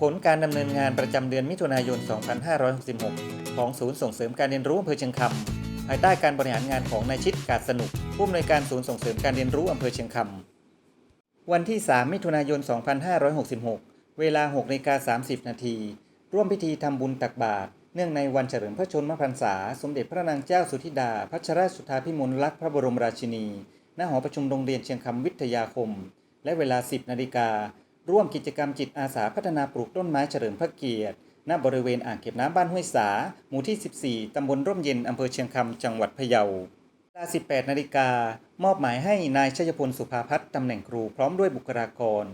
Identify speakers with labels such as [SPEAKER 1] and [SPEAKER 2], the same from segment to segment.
[SPEAKER 1] ผลการดำเนินงานประจำเดือนมิถุนายน 2566 ของศูนย์ส่งเสริมการเรียนรู้อำเภอเชียงคำภายใต้การบริหารงานของนายชิดกาดสนุกผู้อำนวยการศูนย์ส่งเสริมการเรียนรู้อำเภอเชียงคำวันที่ 3 มิถุนายน 2566 เวลา6นาฬิกา30 นาทีร่วมพิธีทำบุญตักบาตรเนื่องในวันเฉลิมพระชนมพรรษา สมเด็จพระนางเจ้าสุธิดา พัชรสุธาพิมลลักษณ์พระบรมราชินี ณ หอประชุมโรงเรียนเชียงคำวิทยาคม และเวลา 10 นาฬิกา ร่วมกิจกรรมจิตอาสาพัฒนาปลูกต้นไม้เฉลิมพระเกียรติ ณ บริเวณอ่างเก็บน้ำบ้านห้วยสา หมู่ที่ 14 ตำบลร่มเย็น อำเภอเชียงคำ จังหวัดพะเยาเวลา 18 นาฬิกา มอบหมายให้นายชัยพลสุภาพัฒน์ตำแหน่งครูพร้อมด้วยบุคลากร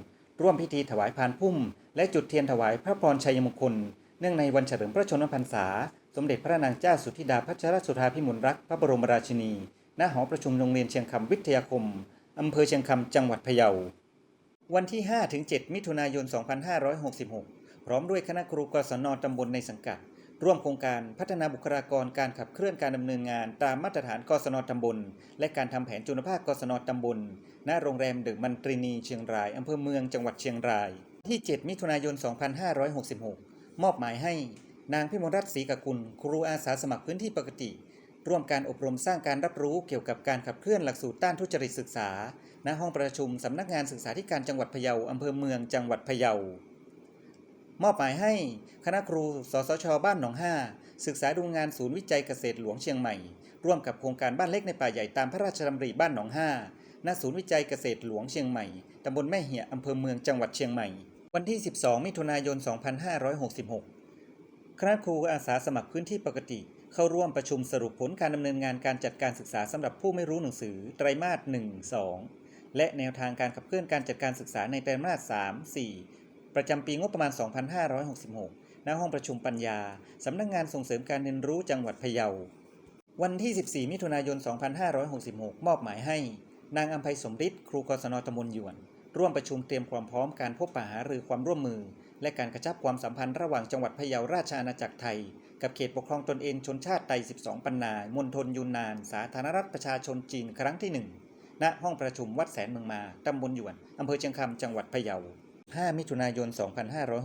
[SPEAKER 1] ร่วมพิธีถวายพานพุ่ม และจุดเทียนถวายพระพรชัยมงคล เนื่องในวันเฉลิมพระชนมพรรษา สมเด็จพระนางเจ้าสุธิดาพัชรสุธาพิมลรักษ์พระบรมราชินี ณ หอประชุมโรงเรียนเชียงคำวิทยาคม อำเภอเชียงคำ จังหวัดพะเยา วันที่ 5-7 มิถุนายน 2566 พร้อมด้วยคณะครูกศนตำบลในสังกัด ร่วมโครงการพัฒนาบุคลากรการขับเคลื่อนการดำเนินงานตามมาตรฐานกศนตำบล และการทำแผนจุลภาคกศนตำบล ณ โรงแรมเดอะมันตรีนีเชียงรายอำเภอเมืองจังหวัดเชียงราย ที่ 7 มิถุนายน 2566 มอบหมายให้ นางพิมลรัตน์ศรีกกุล ครูอาสาสมัครพื้นที่ปกติ ร่วมการอบรมสร้างการรับรู้เกี่ยวกับการขับเคลื่อนหลักสูตรต้านทุจริตศึกษา ณ ห้องประชุมสำนักงานศึกษาธิการจังหวัดพะเยาอำเภอเมืองจังหวัดพะเยามอบหมายให้คณะครู สสช บ้านหนองห้าศึกษาดูงานศูนย์วิจัยเกษตรหลวงเชียงใหม่ ร่วมกับโครงการบ้านเล็กในป่าใหญ่ตามพระราชดำริบ้านหนองห้าณศูนย์วิจัยเกษตรหลวงเชียงใหม่ ตำบลแม่เหี่ยอำเภอเมืองจังหวัดเชียงใหม่ วันที่ 12 มิถุนายน 2566 คณะครูอาสาสมัครพื้นที่ปกติ เข้าร่วมประชุมสรุปผลการดำเนินงานการจัดการศึกษาสำหรับผู้ไม่รู้หนังสือไตรมาส 1 2 และแนวทางการขับเคลื่อนการจัดการศึกษาในไตรมาส 3 4 ประจำปีงบประมาณ 2566 ณ ห้องประชุมปัญญา สำนักงงานส่งเสริมการเรียนรู้จังหวัดพะเยา วันที่ 14 มิถุนายน 2566 มอบหมายให้ นางอัมภัยสมฤทธิ์ครูกศนตำบลหยวน ร่วมประชุมเตรียมความพร้อมการพบปะหารือความร่วมมือ และการกระชับความสัมพันธ์ระหว่างจังหวัดพะเยาราชอาณาจักรไทย กับเขตปกครองตนเองชนชาติไต12 ปันนามณฑลยูนนาน สาธารณรัฐประชาชนจีนครั้งที่ 1 ณ ห้องประชุมวัดแสนเมืองมา ตำบลหยวน อำเภอเชียงคำ จังหวัดพะเยา 5 มิถุนายน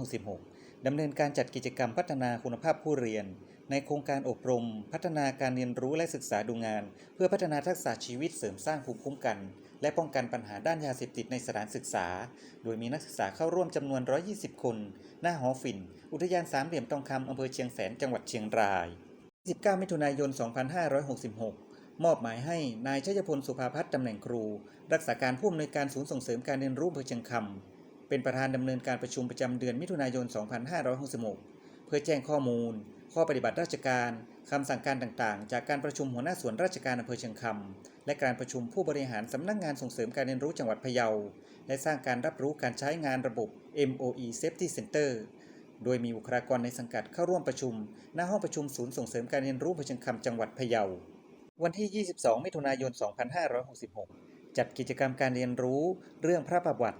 [SPEAKER 1] 2566 ดำเนินการจัดกิจกรรมพัฒนาคุณภาพผู้เรียน ในโครงการอบรม พัฒนาการเรียนรู้และศึกษาดูงาน เพื่อพัฒนาทักษะชีวิตเสริมสร้างภูมิคุ้มกัน และป้องกันปัญหาด้านยาเสพติดในสถานศึกษา โดยมีนักศึกษาเข้าร่วมจำนวน 120 คน หน้าหอฝิ่น อุทยานสามเหลี่ยมทองคำอำเภอเชียงแสน จังหวัดเชียงราย 19 มิถุนายน 2566 มอบหมายให้นายชัยพลสุภาพัฒน์ตำแหน่งครู รักษาการผู้อำนวยการศูนย์ส่งเสริมการเรียนรู้อำเภอเชียงคำเป็นประธานดำเนินการประชุมประจำเดือนมิถุนายน 2566 เพื่อแจ้งข้อมูล ข้อปฏิบัติราชการ คำสั่งการต่างๆ จากการประชุมหัวหน้าส่วนราชการอำเภอเชียงคำและการประชุมผู้บริหารสำนักงงานส่งเสริมการเรียนรู้จังหวัดพะเยา และสร้างการรับรู้การใช้งานระบบ MOE Safety Center โดยมีบุคลากรในสังกัดเข้าร่วมประชุม ณ ห้องประชุมศูนย์ส่งเสริมการเรียนรู้อำเภอเชียงคำจังหวัดพะเยา วันที่ 22 มิถุนายน 2566 จัดกิจกรรมการเรียนรู้ เรื่องพระประวัติ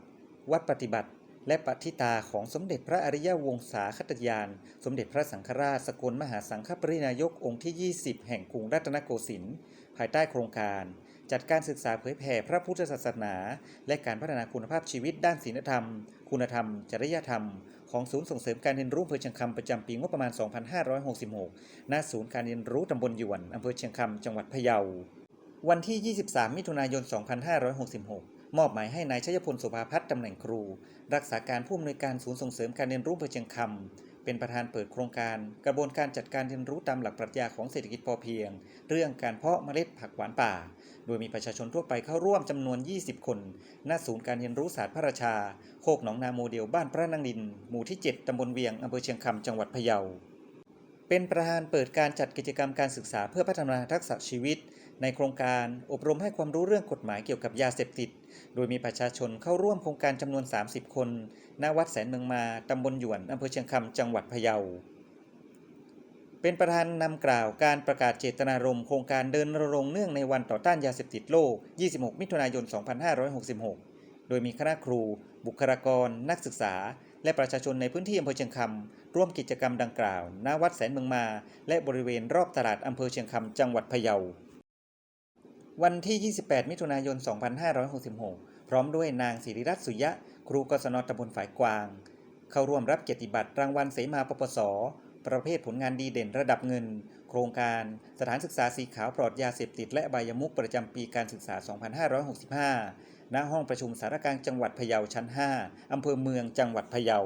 [SPEAKER 1] วัดปฏิบัติ และปฏิตาของสมเด็จพระอริยวงศาคตยาน สมเด็จพระสังฆราชสกลมหาสังฆปรินายกองค์ที่ 20 แห่งกรุงรัตนโกสินทร์ภายใต้โครงการ จัดการศึกษาเผยแผ่พระพุทธศาสนา และการพัฒนาคุณภาพชีวิตด้านศีลธรรม คุณธรรม จริยธรรม ของศูนย์ส่งเสริมการเรียนรู้อำเภอเชียงคำประจำปีงบประมาณ 2566 ณ ศูนย์การเรียนรู้ตำบลหยวนอำเภอเชียงคำจังหวัดพะเยา วันที่ 23 มิถุนายน 2566 มอบหมายให้นายชัยพลสุภาพัฒน์ตำแหน่งครู รักษาการผู้อำนวยการศูนย์ส่งเสริมการเรียนรู้อำเภอเชียงคำเป็นประธานเปิดโครงการ กระบวนการจัดการเรียนรู้ตามหลักปรัชญาของเศรษฐกิจพอเพียง เรื่องการเพาะเมล็ดผักหวานป่า โดยมีประชาชนทั่วไปเข้าร่วมจำนวน 20 คน ณ ศูนย์การเรียนรู้ศาสตร์พระราชา โคกหนองนาโมเดลบ้านพระนางดิน หมู่ที่ 7ตำบลเวียงอำเภอเชียงคำจังหวัดพะเยาเป็นประธานเปิดการจัดกิจกรรมการศึกษาเพื่อพัฒนาทักษะชีวิต ในโครงการอบรมให้ความรู้เรื่องกฎหมายเกี่ยวกับยาเสพติด โดยมีประชาชนเข้าร่วมโครงการจำนวน 30 คน ณ วัดแสนเมืองมา ตำบลหยวน อำเภอเชียงคำ จังหวัดพะเยา เป็นประธานนำกล่าวการประกาศเจตนารมณ์โครงการเดินรณรงค์เนื่องในวันต่อต้านยาเสพติดโลก 26 มิถุนายน 2566 โดยมีคณะครู บุคลากร นักศึกษา และประชาชนในพื้นที่อำเภอเชียงคำร่วมกิจกรรมดังกล่าว ณ วัดแสนเมืองมา และบริเวณรอบตลาดอำเภอเชียงคำ จังหวัดพะเยา วันที่ 28 มิถุนายน 2566 พร้อมด้วยนางศิริรัตน์สุยะ ครูกศนตำบลฝ่ายกวาง เข้าร่วมรับเกียรติบัตรรางวัลเสมาปปส ประเภทผลงานดีเด่นระดับเงิน โครงการสถานศึกษาสีขาวปลอดยาเสพติดและอบายมุขประจำปีการศึกษา 2565 ณ ห้องประชุมสารกลางจังหวัดพะเยาชั้น 5 อำเภอเมืองจังหวัดพะเยา